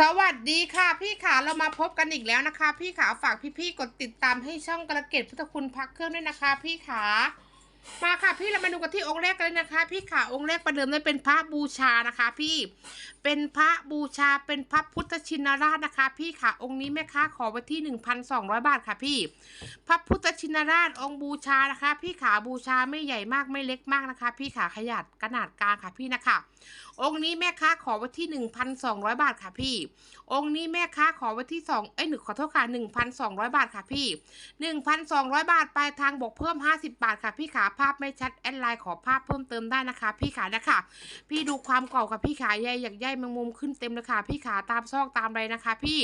สวัสดีค่ะพี่ขาเรามาพบกันอีกแล้วนะคะ พี่ขาฝากพี่ๆกดติดตามให้ช่องกระเกตพุทธคุณพักเครื่องด้วยนะคะ พี่ขา มาค่ะพี่เรามาดูกันที่องค์แรกกันเลยนะคะ พี่ขาองค์แรกประเดิมนั้นเป็นพระบูชานะคะ พี่เป็นพระบูชาเป็นพระพุทธชินราชนะคะ พี่ขาองค์นี้แม่ค้าขอไว้ที่ 1,200 บาทค่ะ พี่ พระพุทธชินราชองค์บูชานะคะ พี่ขาบูชาไม่ใหญ่มากไม่เล็กมากนะคะ พี่ขาขยัดขนาดกลางค่ะพี่นะคะ องค์นี้แม่ค้าขอไว้ที่ 1,200 บาทค่ะพี่ องค์นี้แม่ค้าขอไว้ที่สองเอ้ยหนึ่งขอโทษค่ะ1,200 บาทค่ะพี่ 1,200 บาทปลายทางบวกเพิ่ม 50 บาทค่ะพี่ขาภาพไม่ชัดแอดไลน์ขอภาพเพิ่มเติมได้นะคะ พี่ขานะคะ พี่ดูความเก่าค่ะพี่ขาใยอยากใยแมงมุมขึ้นเต็มเลยค่ะ พี่ขาตามซอกตามอะไรนะคะ พี่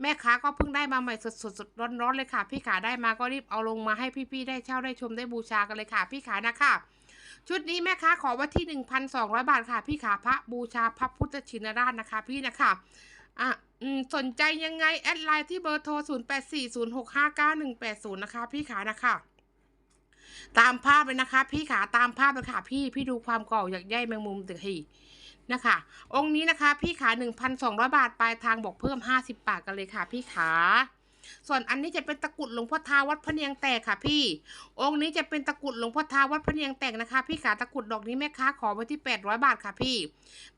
แม่ค้าก็เพิ่งได้มาใหม่สดสดสดร้อนร้อนเลยค่ะ พี่ขาได้มาก็รีบเอาลงมาให้พี่ๆได้เช่าได้ชมได้บูชากันเลยค่ะ พี่ขานะคะชุดนี้แม่ค้าขอว่าที่ 1,200 บาทค่ะ พี่ขาพระบูชาพระพุทธชินราชนะคะ พี่นะคะอะอืมสนใจยังไง แอดไลน์ที่เบอร์โทร 0840659180 นะคะ พี่ขานะคะ ตามภาพเลยนะคะ พี่ขาตามภาพเลยค่ะ พี่พี่ดูความเก่าอยากใยแมงมุมตึกทีนะคะ องค์นี้นะคะ พี่ขา1,200 บาทปลายทางบอกเพิ่ม 50 บาทกันเลยค่ะ พี่ขา ส่วนอันนี้จะเป็นตะกรุดหลวงพ่อทาวัดพะเนียงแตกค่ะพี่ องค์นี้จะเป็นตะกรุดหลวงพ่อทาวัดพะเนียงแตกนะคะ พี่ขาตะกรุดดอกนี้แม่ค้าขอไว้ที่ 800 บาทค่ะพี่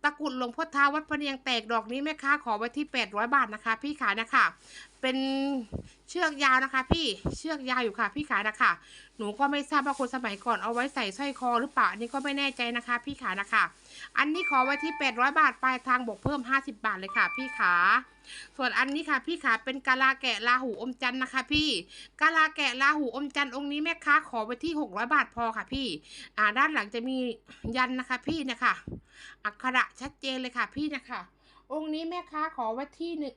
ตะกรุดหลวงพ่อทาวัดพะเนียงแตกดอกนี้แม่ค้าขอไว้ที่ 800 บาทนะคะ พี่ขานะคะเป็นเชือกยาวนะคะ พี่เชือกยาวอยู่ค่ะ พี่ขานะคะหนูก็ไม่ทราบว่าคนสมัยก่อนเอาไว้ใส่สร้อยคอหรือเปล่าอันนี้ก็ไม่แน่ใจนะคะ พี่ขานะคะอันนี้ขอไว้ที่ 800 บาทปลายทางบวกเพิ่ม 50 บาทเลยค่ะ พี่ขา ส่วนอันนี้ค่ะพี่ขาเป็นกาลาแกะลาหูอมจันนะคะ พี่กาลาแกะลาหูอมจันองค์นี้แม่ค้าขอไว้ที่ 600 บาทพอค่ะพี่ อ่าด้านหลังจะมียันนะคะ พี่เนะคะอักขระชัดเจนเลยค่ะ พี่นะคะ องค์นี้แม่ค้าขอไว้ที่หนึ่ง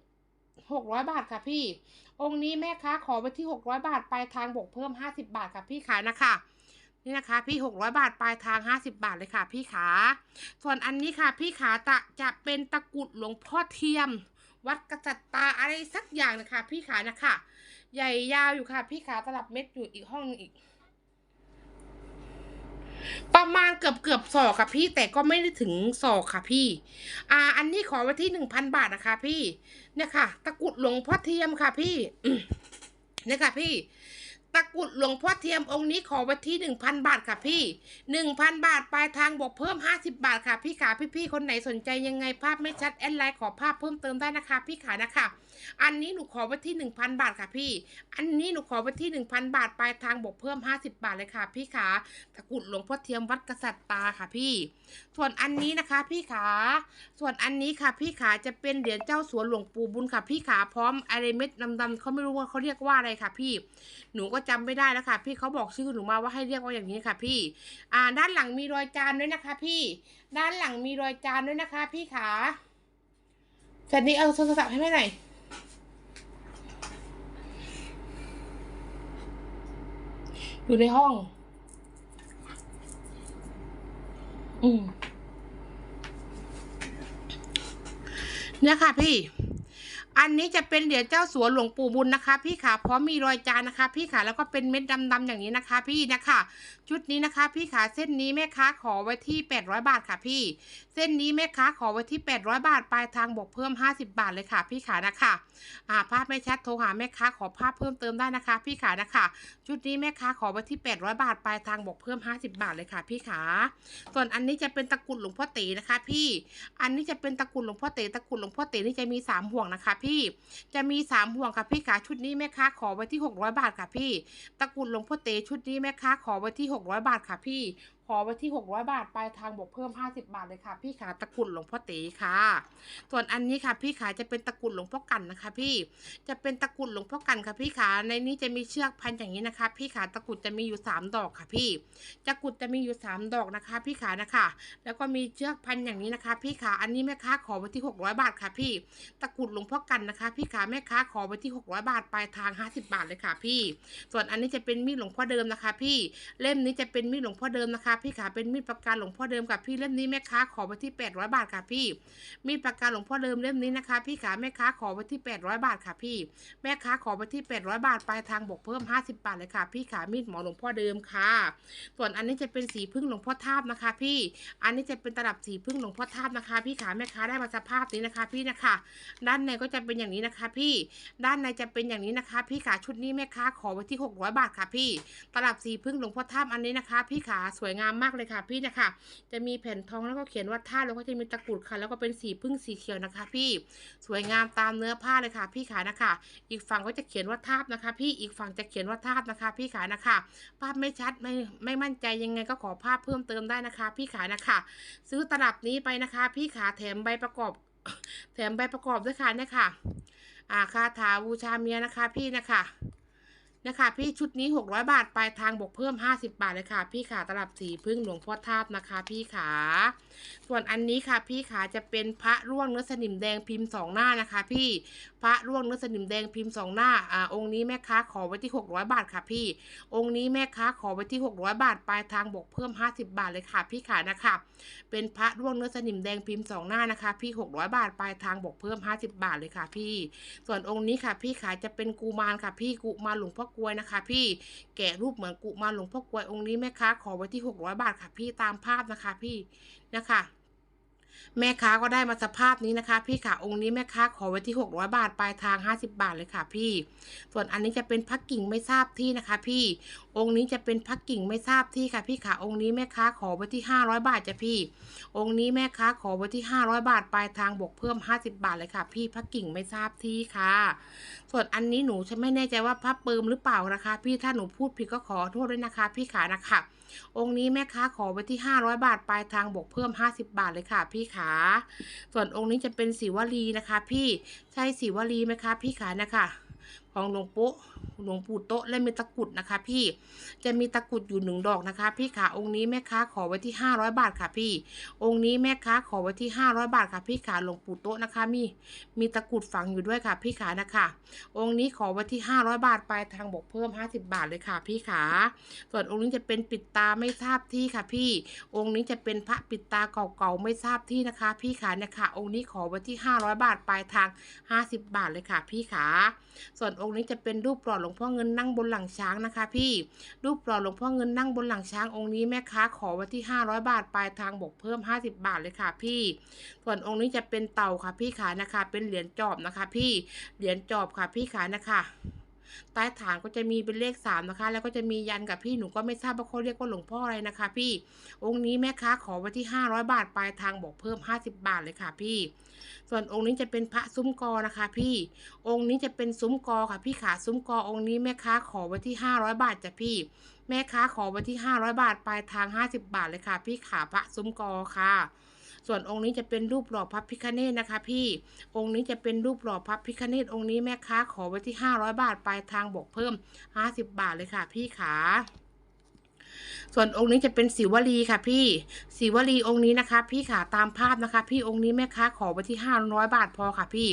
หกร้อยบาทค่ะพี่ องค์นี้แม่ค้าขอไว้ที่หกร้อยบาทปลายทางบวกเพิ่มห้าสิบาทค่ะพี่ขายนะคะนี่นะคะ พี่หกร้อยบาทปลายทางห้าสิบาทเลยค่ะ พี่ขา ส่วนอันนี้ค่ะ พี่ขาตะจะเป็นตะกุดหลวงพ่อเทียม วัดกระจัดตาอะไรสักอย่างนะคะ พี่ขานะคะ ใหญ่ยาวอยู่ค่ะ พี่ขาตลับเม็ดอยู่อีกห้องนึงอีก ประมาณเกือบเกือบศอกค่ะพี่แต่ก็ไม่ได้ถึงศอกค่ะพี่ อ่า อันนี้ขอไว้ที่หนึ่งพันบาทนะคะ พี่ เนี่ยค่ะ ตะกุดหลวงพ่อเทียมค่ะ พี่เนี่ยค่ะ พี่ ตะกุดหลวงพ่อเทียมองค์นี้ขอไว้ที่หนึ่งพันบาทค่ะพี่หนึ่งพันบาทปลายทางบวกเพิ่มห้าสิบาทค่ะพี่ขาพี่ๆคนไหนสนใจยังไงภาพไม่ชัดแอดไลน์ขอภาพเพิ่มเติมได้นะคะ พี่ขานะคะอันนี้หนูขอไว้ที่หนึ่งพันบาทค่ะพี่ อันนี้หนูขอไว้ที่หนึ่งพันบาทปลายทางบวกเพิ่มห้าสิบาทเลยค่ะ พี่ขาตะกุดหลวงพ่อเทียมวัดกษัตริย์ตาค่ะพี่ ส่วนอันนี้นะคะ พี่ขาส่วนอันนี้ค่ะพี่ขาจะเป็นเหรียญเจ้าสัวหลวงปู่บุญค่ะ พี่ขาพร้อมอะไรเม็ดดำๆเขาไม่รู้ว่าเขาเรียกว่าอะไรค่ะ พี่ หนูก็จำไม่ได้แล้วค่ะ พี่เขาบอกชื่อหนูมาว่าให้เรียกว่าอย่างนี้ค่ะ พี่ อ่า ด้านหลังมีรอยจานด้วยนะคะ พี่ ด้านหลังมีรอยจานด้วยนะคะ พี่ขาเสร็จนี้เอาโทรศัพท์ให้แม่หน่อยอยู่ในห้อง อืมเนี่ยค่ะพี่ อันนี้จะเป็นเหรียญเจ้าสัวหลวงปู่บุญนะคะ พี่ขาพร้อมมีรอยจานนะคะ พี่ขาแล้วก็เป็นเม็ดดำๆอย่างนี้นะคะ พี่นะคะ ชุดนี้นะคะ พี่ขาเส้นนี้แม่ค้าขอไว้ที่ 800 บาทค่ะพี่ เส้นนี้แม่ค้าขอไว้ที่ 800 บาทปลายทางบวกเพิ่ม 50 บาทเลยค่ะ พี่ขานะคะอ่าภาพไม่ชัดโทรหาแม่ค้าขอภาพเพิ่มเติมได้นะคะ พี่ขานะคะ ชุดนี้แม่ค้าขอไว้ที่ 800 บาทปลายทางบวกเพิ่ม 50 บาทเลยค่ะ พี่ขาส่วนอันนี้จะเป็นตะกุดหลวงพ่อเต๋นะคะ พี่ อันนี้จะเป็นตะกุดหลวงพ่อเต๋ตะกุดหลวงพ่อเต๋นี่จะมีสามห่วงนะคะพี่ จะมีสามห่วงค่ะพี่ขาชุดนี้แม่ค้าขอไว้ที่ 600 บาทค่ะพี่ ตะกุดหลวงพ่อเตชุดนี้แม่ค้าขอไว้ที่ 600 บาทค่ะพี่ ขอไว้ที่ 600 บาทปลายทางบวกเพิ่ม 50 บาทเลยค่ะ พี่ขาตะกรุดหลวงพ่อเต๋ค่ะ ส่วนอันนี้ค่ะ พี่ขาจะเป็นตะกรุดหลวงพ่อกันนะคะ พี่จะเป็นตะกรุดหลวงพ่อกันค่ะพี่ขาในนี้จะมีเชือกพันอย่างนี้นะคะ พี่ขาตะกรุดจะมีอยู่สามดอกค่ะ พี่ตะกรุดจะมีอยู่สามดอกนะคะ พี่ขานะคะ แล้วก็มีเชือกพันอย่างนี้นะคะ พี่ขาอันนี้แม่ค้าขอไว้ที่ 600 บาทค่ะ พี่ตะกรุดหลวงพ่อกันนะคะ พี่ขาแม่ค้าขอไว้ที่ 600 บาทปลายทาง 50 บาทเลยค่ะ พี่ ส่วนอันนี้จะเป็นมีดหลวงพ่อเดิมนะคะ พี่เล่มนี้จะเป็นมีดหลวงพ่อเดิมนะคะพี่ขาเป็นมีดปากกาหลวงพ่อเดิมกับพี่เล่มนี้แม่ค้าขอไปที่ 800 บาทค่ะพี่ มีดปากกาหลวงพ่อเดิมเล่มนี้นะคะ พี่ขาแม่ค้าขอไปที่ 800 บาทค่ะพี่ แม่ค้าขอไปที่ 800 บาทปลายทางบวกเพิ่ม 50 บาทเลยค่ะ พี่ขามีดหมอหลวงพ่อเดิมค่ะ ส่วนอันนี้จะเป็นสีพึ่งหลวงพ่อทาบนะคะ พี่ อันนี้จะเป็นตลับสีพึ่งหลวงพ่อทาบนะคะ พี่ขาแม่ค้าได้มาสภาพนี้นะคะ พี่นะคะ ด้านในก็จะเป็นอย่างนี้นะคะ พี่ ด้านในจะเป็นอย่างนี้นะคะ พี่ขาชุดนี้แม่ค้าขอไว้ที่ 600 บาทค่ะพี่ ตลับสีพึ่งหลวงพ่อทาบอันนี้นะคะ พี่ขาสวยงามมากเลยค่ะพี่นะคะ จะมีแผ่นทองแล้วก็เขียนว่าท่าบแล้วก็จะมีตะกรุดค่ะ แล้วก็เป็นสีพึ่งสีเขียวนะคะ พี่สวยงามตามเนื้อผ้าเลยค่ะ พี่ขานะคะ อีกฝั่งก็จะเขียนว่าทาบนะคะ พี่อีกฝั่งจะเขียนว่าทาบนะคะ พี่ขานะคะ ภาพไม่ชัดไม่ไม่มั่นใจยังไงก็ขอภาพเพิ่มเติมได้นะคะ พี่ขานะคะ ซื้อตลับนี้ไปนะคะ พี่ขาแถมใบประกอบ แถมใบประกอบด้วยค่ะเนี่ยค่ะอาคาถาบูชาเมียนะคะ พี่นะคะ นะคะพี่ชุดนี้ 600 บาทปลายทางบวกเพิ่ม 50 บาทเลยค่ะ พี่ขาตลับสีพึ่งหลวงพ่อทาบนะคะ พี่ขา ส่วนอันนี้ค่ะ พี่ขาจะเป็นพระร่วงเนื้อสนิมแดงพิมพ์สองหน้านะคะ พี่พระร่วงเนื้อสนิมแดงพิมพ์สองหน้าอ่าองค์นี้แม่ค้าขอไว้ที่ 600 บาทค่ะ พี่ องค์นี้แม่ค้าขอไว้ที่ 600 บาทปลายทางบวกเพิ่ม 50 บาทเลยค่ะ พี่ขานะคะเป็นพระร่วงเนื้อสนิมแดงพิมพ์สองหน้านะคะ พี่ 600 บาทปลายทางบวกเพิ่ม 50 บาทเลยค่ะ พี่ ส่วนองค์นี้ค่ะ พี่ขาจะเป็นกุมารค่ะ พี่กุมารหลวงพ่อกลวยนะคะพี่แกะรูปเหมือนกุมารหลวงพ่อกลวยองค์นี้แม่ค้าขอไว้ที่ 600 บาทค่ะพี่ตามภาพนะคะพี่นะคะ แม่ค้าก็ได้มาสภาพนี้นะคะ พี่ค่ะองค์นี้แม่ค้าขอไว้ที่ 600 บาทปลายทาง 50 บาทเลยค่ะพี่ ส่วนอันนี้จะเป็นพักกิ่งไม่ทราบที่นะคะ พี่ องค์นี้จะเป็นพักกิ่งไม่ทราบที่ค่ะ พี่ค่ะองค์นี้แม่ค้าขอไว้ที่ 500 บาทจ้ะพี่ องค์นี้แม่ค้าขอไว้ที่ 500 บาทปลายทางบวกเพิ่ม 50 บาทเลยค่ะ พี่พักกิ่งไม่ทราบที่ค่ะ ส่วนอันนี้หนูจะไม่แน่ใจว่าพับเปิมหรือเปล่านะคะ พี่ถ้าหนูพูดผิดก็ขอโทษด้วยนะคะ พี่ขานะคะ องค์นี้แม่ค้าขอไว้ที่ 500 บาทปลายทางบวกเพิ่ม 50 บาทเลยค่ะ พี่ขาส่วนองค์นี้จะเป็นสีวลีนะคะ พี่ใช่สีวลีไหมคะ พี่ขานะคะของหลวงปู่หลวงปู่โต๊ะและมีตะกุดนะคะ พี่จะมีตะกุดอยู่หนึ่งดอกนะคะ พี่ขาองค์นี้แม่ค้าขอไว้ที่ 500 บาทค่ะพี่ องค์นี้แม่ค้าขอไว้ที่ 500 บาทค่ะพี่ขาหลวงปู่โต๊ะนะคะ มีมีตะกุดฝังอยู่ด้วยค่ะ พี่ขานะคะ องค์นี้ขอไว้ที่ 500 บาทไปทางบวกเพิ่ม 50 บาทเลยค่ะ พี่ขาส่วนองค์นี้จะเป็นปิดตาไม่ทราบที่ค่ะ พี่ องค์นี้จะเป็นพระปิดตาเก่าๆไม่ทราบที่นะคะ พี่ขานี่ยค่ะองค์นี้ขอไว้ที่ 500 บาทปลายทาง 50 บาทเลยค่ะ พี่ขาส่วนองค์นี้จะเป็นรูปปลอดหลวงพ่อเงินนั่งบนหลังช้างนะคะ พี่ รูปปลอดหลวงพ่อเงินนั่งบนหลังช้างองค์นี้แม่ค้าขอไว้ที่ 500 บาทปลายทางบวกเพิ่ม 50 บาทเลยค่ะ พี่ ส่วนองค์นี้จะเป็นเต่าค่ะพี่ขานะคะ เป็นเหรียญจอบนะคะ พี่ เหรียญจอบค่ะพี่ขานะคะ ใต้ฐานก็จะมีเป็นเลขสามนะคะ แล้วก็จะมียันกับพี่หนูก็ไม่ทราบว่าเขาเรียกว่าหลวงพ่ออะไรนะคะ พี่องค์นี้แม่ค้าขอไว้ที่ห้าร้อยบาทปลายทางบอกเพิ่มห้าสิบบาทเลยค่ะพี่ ส่วนองค์นี้จะเป็นพระซุ้มกอนะคะ พี่ องค์นี้จะเป็นซุ้มกอค่ะ พี่ขาซุ้มกอองค์นี้แม่ค้าขอไว้ที่ห้าร้อยบาทจ้ะพี่ แม่ค้าขอไว้ที่ห้าร้อยบาทปลายทางห้าสิบบาทเลยค่ะ พี่ขาพระซุ้มกอค่ะ ส่วนองค์นี้จะเป็นรูปหล่อพระพิคเนตนะคะ พี่ องค์นี้จะเป็นรูปหล่อพระพิคเนตองค์นี้แม่ค้าขอไว้ที่ 500 บาทปลายทางบวกเพิ่ม 50 บาทเลยค่ะ พี่ขา ส่วนองค์นี้จะเป็นสิวลีค่ะพี่สิวลีองค์นี้นะคะ พี่ขาตามภาพนะคะ พี่องค์นี้แม่ค้าขอไว้ที่500บาทพอค่ะพี่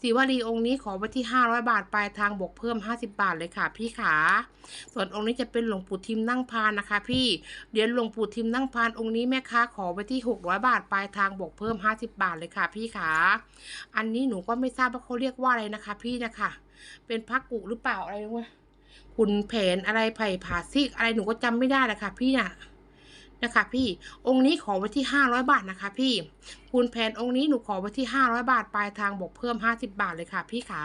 สิวลีองค์นี้ขอไว้ที่500บาทปลายทางบวกเพิ่ม50บาทเลยค่ะ พี่ขาส่วนองค์นี้จะเป็นหลวงปู่ทิมนั่งพานนะคะ พี่เหรียญหลวงปู่ทิมนั่งพานองค์นี้แม่ค้าขอไว้ที่600บาทปลายทางบวกเพิ่ม50บาทเลยค่ะ พี่ขาอันนี้หนูก็ไม่ทราบว่าเขาเรียกว่าอะไรนะคะ พี่นะคะเป็นพักกุหรือเปล่าอะไรวะ ขุนแผนอะไรไผ่ผาซิกอะไรหนูก็จำไม่ได้เลยค่ะพี่น่ะนะคะพี่องค์นี้ขอไว้ที่ห้าร้อยบาทนะคะ พี่คุณแผนองค์นี้หนูขอไว้ที่ห้าร้อยบาทปลายทางบวกเพิ่มห้าสิบาทเลยค่ะ พี่ขา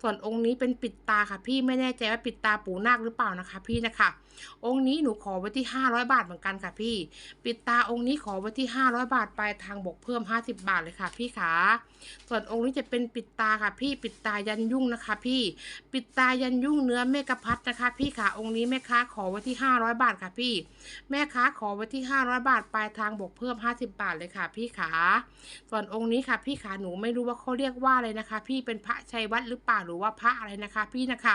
ส่วนองค์นี้เป็นปิดตาค่ะ พี่ไม่แน่ใจว่าปิดตาปูนาคหรือเปล่านะคะ พี่นะคะ องค์นี้หนูขอไว้ที่ห้าร้อยบาทเหมือนกันค่ะพี่ ปิดตาองค์นี้ขอไว้ที่ห้าร้อยบาทปลายทางบวกเพิ่มห้าสิบาทเลยค่ะ พี่ขาส่วนองค์นี้จะเป็นปิดตาค่ะ พี่ปิดตายันยุ่งนะคะ พี่ปิดตายันยุ่งเนื้อเมกะพัดนะคะ พี่ขาองค์นี้แม่ค้าขอไว้ที่ห้าร้อยบาทค่ะพี่ แม่ค้าขอไว้ที่ห้าร้อยบาทปลายทางบวกเพิ่มห้าสิบาทเลยค่ะ พี่ขาส่วนองค์นี้ค่ะ พี่ขาหนูไม่รู้ว่าเขาเรียกว่าอะไรนะคะ พี่เป็นพระชัยวัดหรือเปล่าหรือว่าพระอะไรนะคะ พี่นะคะ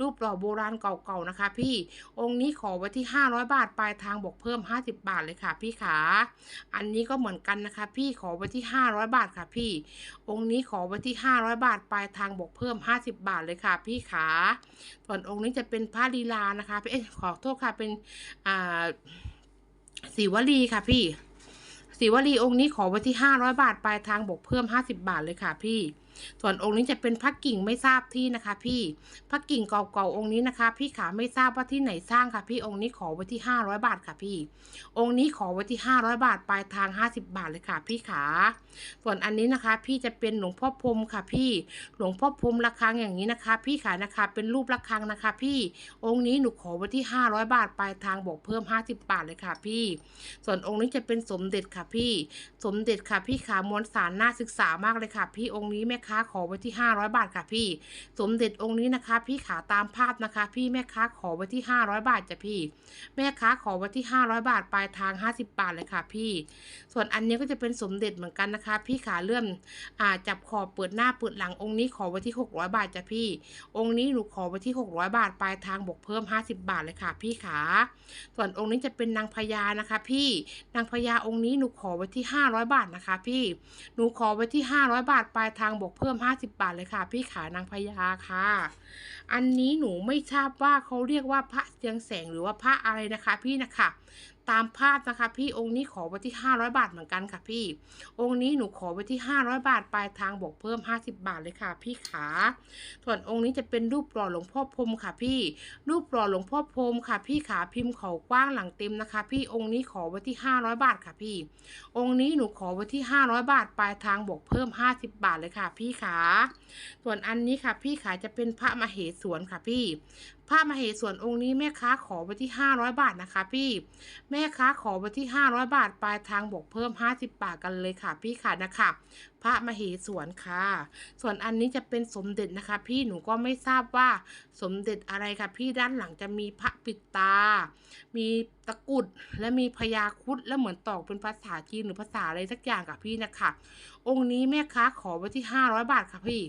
รูปหล่อโบราณเก่าๆนะคะ พี่องค์นี้ขอไว้ที่ 500 บาท ปลายทางบวกเพิ่ม 50 บาทเลยค่ะพี่ขา อันนี้ก็เหมือนกันนะคะ พี่ขอไว้ที่ 500 บาทค่ะพี่ องค์นี้ขอไว้ที่ 500 บาท ปลายทางบวกเพิ่ม 50 บาทเลยค่ะ พี่ขาส่วนองค์นี้จะเป็นพระลีลานะคะพี่เอขอโทษค่ะเป็นอ่าสีวลีค่ะพี่สีวลีองค์นี้ขอไว้ที่ห้าร้อยบาท ปลายทางบวกเพิ่มห้าสิบาทเลยค่ะพี่ ส่วนองค์นี้จะเป็นพระกิ่งไม่ทราบที่นะคะ พี่พระกิ่งเก่าๆองค์นี้นะคะ พี่ขาไม่ทราบว่าที่ไหนสร้างค่ะ พี่องค์นี้ขอไว้ที่ห้าร้อยบาทค่ะพี่ องค์นี้ขอไว้ที่ห้าร้อยบาทปลายทางห้าสิบาทเลยค่ะ พี่ขาส่วนอันนี้นะคะ พี่จะเป็นหลวงพ่อพรมค่ะ พี่หลวงพ่อพรมระฆังอย่างนี้นะคะ พี่ขานะคะ เป็นรูประฆังนะคะ พี่องค์นี้หนูขอไว้ที่ห้าร้อยบาทปลายทางบวกเพิ่มห้าสิบาทเลยค่ะ พี่ ส่วนองค์นี้จะเป็นสมเด็จค่ะพี่ สมเด็จค่ะพี่ขามวลสารน่าศึกษามากเลยค่ะ พี่องค์นี้แม่ค้าขอไว้ที่ห้าร้อยบาทค่ะพี่ สมเด็จองค์นี้นะคะ พี่ขาตามภาพนะคะ พี่แม่ค้าขอไว้ที่ห้าร้อยบาทจ้ะพี่ แม่ค้าขอไว้ที่ห้าร้อยบาทปลายทางห้าสิบาทเลยค่ะพี่ ส่วนอันนี้ก็จะเป็นสมเด็จเหมือนกันนะคะ พี่ขาเลื่อมอ่าจับขอบเปิดหน้าเปิดหลังองค์นี้ขอไว้ที่หกร้อยบาทจ้ะพี่ องค์นี้หนูขอไว้ที่หกร้อยบาทปลายทางบวกเพิ่มห้าสิบาทเลยค่ะ พี่ขา ส่วนองค์นี้จะเป็นนางพญานะคะ พี่นางพญาองค์นี้หนูขอไว้ที่ห้าร้อยบาทนะคะ พี่หนูขอไว้ที่ห้าร้อยบาทปลายทางบวกเพิ่มห้าสิบาทเลยค่ะ พี่ขานางพญาค่ะ อันนี้หนูไม่ทราบว่าเขาเรียกว่าพระเสียงแสงหรือว่าพระอะไรนะคะ พี่นะคะ ตามภาพนะคะ พี่องค์นี้ขอไว้ที่ห้าร้อยบาทเหมือนกันค่ะพี่ องค์นี้หนูขอไว้ที่ห้าร้อยบาทปลายทางบวกเพิ่มห้าสิบาทเลยค่ะ พี่ขาส่วนองค์นี้จะเป็นรูปหล่อหลวงพ่อพรมค่ะพี่ รูปหล่อหลวงพ่อพรมค่ะ พี่ขาพิมพ์เขากว้างหลังเต็มนะคะ พี่องค์นี้ขอไว้ที่ห้าร้อยบาทค่ะพี่ องค์นี้หนูขอไว้ที่ห้าร้อยบาทปลายทางบวกเพิ่มห้าสิบาทเลยค่ะ พี่ขาส่วนอันนี้ค่ะ พี่ขาจะเป็นพระมเหสวนค่ะพี่พระมเหสวนองค์นี้แม่ค้าขอไว้ที่ห้าร้อยบาทนะคะ พี่ แม่ค้าขอไว้ที่ห้าร้อยบาทปลายทางบวกเพิ่มห้าสิบาทกันเลยค่ะ พี่ค่ะนะคะ พระมเหสวนค่ะ ส่วนอันนี้จะเป็นสมเด็จนะคะ พี่หนูก็ไม่ทราบว่าสมเด็จอะไรค่ะ พี่ด้านหลังจะมีพระปิดตา มีตะกุดและมีพญาคุดและเหมือนตอกเป็นภาษาจีนหรือภาษาอะไรสักอย่างกับพี่นะคะ องค์นี้แม่ค้าขอไว้ที่ห้าร้อยบาทค่ะพี่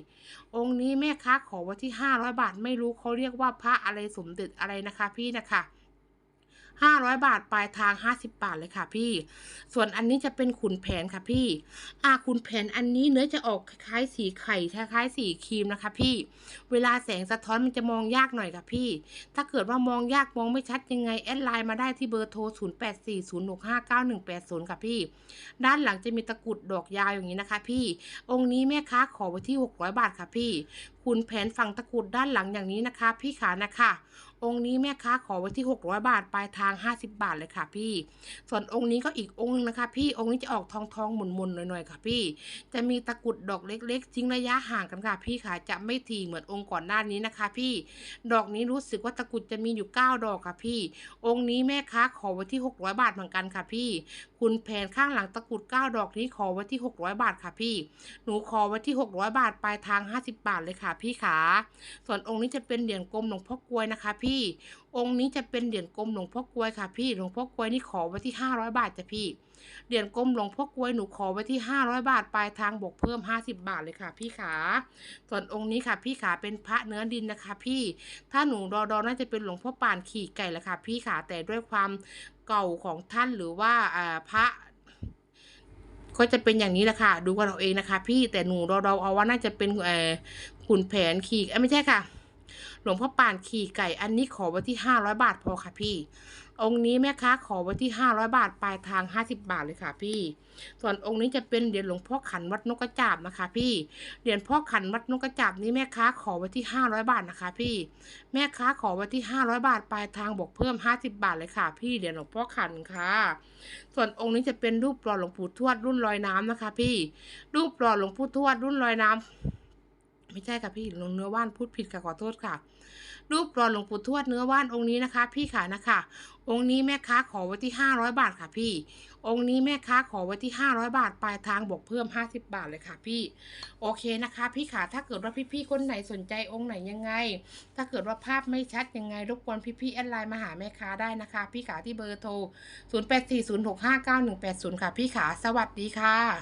องค์นี้แม่ค้าขอไว้ที่ห้าร้อยบาทไม่รู้เขาเรียกว่าพระอะไรสมเด็จอะไรนะคะ พี่นะคะ ห้าร้อยบาท ปลายทางห้าสิบบาทเลยค่ะพี่ ส่วนอันนี้จะเป็นขุนแผนค่ะพี่อ่าขุนแผนอันนี้เนื้อจะออกคล้ายสีไข่คล้ายสีครีมนะคะพี่ เวลาแสงสะท้อนมันจะมองยากหน่อยค่ะพี่ ถ้าเกิดว่ามองยากมองไม่ชัดยังไงแอดไลน์มาได้ที่เบอร์โทร 0 8 4 0 6 5 9 1 8 0 ค่ะพี่ ด้านหลังจะมีตะกุดดอกยาวอย่างนี้นะคะพี่ องค์นี้แม่ค้าขอไว้ที่ 600 บาทค่ะพี่คุณแผนฝั่งตะกุดด้านหลังอย่างนี้นะคะ พี่ขานะคะ องค์นี้แม่ค้าขอไว้ที่ 600 บาทปลายทาง 50 บาทเลยค่ะพี่ ส่วนองค์นี้ก็อีกองค์นึงนะคะพี่องค์นี้จะออกทองทองๆหมุนๆหน่อยๆค่ะพี่ จะมีตะกุดดอกเล็กๆทิ้งระยะห่างกันค่ะพี่ค่ะ จะไม่ถี่เหมือนองค์ก่อนหน้านี้นะคะ พี่ ดอกนี้รู้สึกว่าตะกุดจะมีอยู่ 9 ดอกค่ะพี่ องค์นี้แม่ค้าขอไว้ที่ 600 บาทเหมือนกันค่ะพี่คุณแผนข้างหลังตะกรุด 9 ดอกนี้ขอไว้ที่ 600 บาทค่ะพี่ หนูขอไว้ที่ 600 บาทปลายทาง 50 บาทเลยค่ะพี่ขาส่วนองค์นี้จะเป็นเหรียญกลมหลวงพ่อกลวยนะคะ พี่ องค์นี้จะเป็นเหรียญกลมหลวงพ่อกลวยค่ะ พี่ หลวงพ่อกลวยนี่ขอไว้ที่ 500 บาทจ้ะพี่เหรียญกลมหลวงพ่อกลวยหนูขอไว้ที่ 500 บาทปลายทางบวกเพิ่ม 50 บาทเลยค่ะ พี่ขาส่วนองค์นี้ค่ะ พี่ขาเป็นพระเนื้อดินนะคะ พี่ ถ้าหนูรอดอน่าจะเป็นหลวงพ่อป่านขี่ไก่ละค่ะ พี่ขาแต่ด้วยความ เก่าของท่านหรือว่าอ่าพระ ก็จะเป็นอย่างนี้แหละค่ะ ดูกันเอาเองนะคะ พี่แต่หนูเราเราเอาว่าน่าจะเป็นอ่อขุนแผนขี่ไม่ใช่ค่ะ หลวงพ่อป่านขี่ไก่อันนี้ขอไว้ที่ห้าร้อยบาทพอค่ะพี่ องค์นี้แม่ค้าขอไว้ที่ห้าร้อยบาทปลายทางห้าสิบาทเลยค่ะพี่ ส่วนองค์นี้จะเป็นเหรียญหลวงพ่อขันวัดนกกระจาบนะคะ พี่ เหรียญพ่อขันวัดนกกระจาบนี้แม่ค้าขอไว้ที่ห้าร้อยบาทนะคะ พี่ แม่ค้าขอไว้ที่ห้าร้อยบาทปลายทางบวกเพิ่มห้าสิบาทเลยค่ะ พี่ เหรียญหลวงพ่อขันค่ะ ส่วนองค์นี้จะเป็นรูปหล่อหลวงปู่ทวดรุ่นลอยน้ำนะคะ พี่ รูปหล่อหลวงปู่ทวดรุ่นลอยน้ำ ไม่ใช่ค่ะพี่หลวงเนื้อว่านพูดผิดค่ะขอโทษค่ะ รูปหล่อหลวงปู่ทวดเนื้อว่านองค์นี้นะคะ พี่ขานะคะ องค์นี้แม่ค้าขอไว้ที่ห้าร้อยบาทค่ะพี่ องค์นี้แม่ค้าขอไว้ที่ห้าร้อยบาทปลายทางบวกเพิ่มห้าสิบาทเลยค่ะพี่ โอเคนะคะ พี่ขาถ้าเกิดว่าพี่ๆคนไหนสนใจองค์ไหนยังไง ถ้าเกิดว่าภาพไม่ชัดยังไงรบกวนพี่ๆแอดไลน์มาหาแม่ค้าได้นะคะ พี่ขาที่เบอร์โทร0840659180ค่ะพี่ขาสวัสดีค่ะ